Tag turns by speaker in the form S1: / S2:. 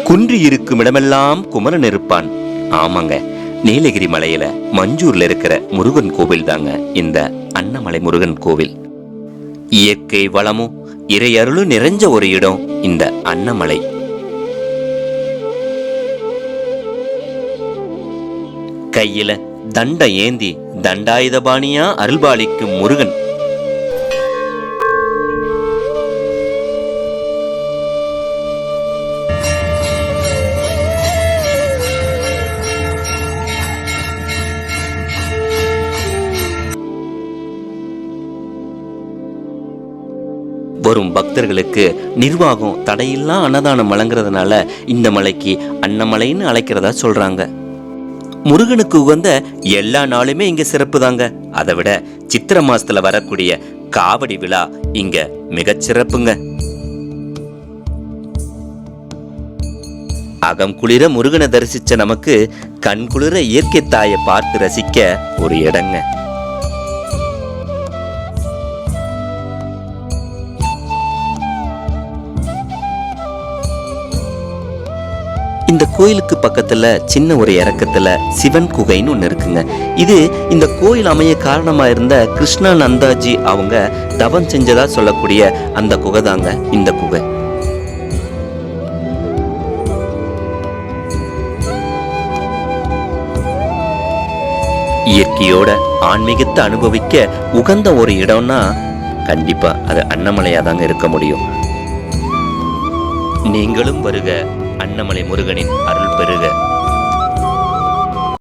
S1: குன்றி இருக்கும் இடமெல்லாம் குமரன் இருப்பான். ஆமாங்க நீலகிரி மலையில மஞ்சூர்ல இருக்கிற முருகன் கோவில் தாங்க இந்த அன்னமலை முருகன் கோவில். இயற்கை வளமும் இறையருளும் நிறைஞ்ச ஒரு இடம் இந்த அன்னமலை கையில தண்ட ஏந்தி தண்டாயுதபாணியா அருள்பாலிக்கும் முருகன். வரும் பக்தர்களுக்கு நிர்வாகம் தடையில்லா அன்னதானம் வழங்குறதுனால இந்த மலைக்கு அன்னமலைன்னு அழைக்கிறதா சொல்றாங்க. முருகனுக்கு உகந்த எல்லா நாளுமே இங்க சிறப்பு தாங்க அதை விட சித்திர மாசத்துல வரக்கூடிய காவடி விழா இங்க மிகச்சிறப்புங்க அகம் குளிர முருகனை தரிசிச்ச நமக்கு கண் குளிர இயற்கை தாயை பார்த்து ரசிக்க ஒரு இடங்க. இந்த கோயிலுக்கு பக்கத்துல சின்ன ஒரு இறக்கத்துல சிவன் குகைன்னு ஒன்று இருக்குங்க. இது இந்த கோயில் அமைய காரணமா இருந்த கிருஷ்ணா நந்தாஜி அவங்க தவம் செஞ்சதா சொல்லக்கூடிய அந்த குகை தாங்க இந்த குகை. இயற்கையோட ஆன்மீகத்தை அனுபவிக்க உகந்த ஒரு இடம்னா கண்டிப்பா அது அன்னமலையாதாங்க இருக்க முடியும். நீங்களும் வருக. அன்னமலை முருகனின் அருள் பெறுக.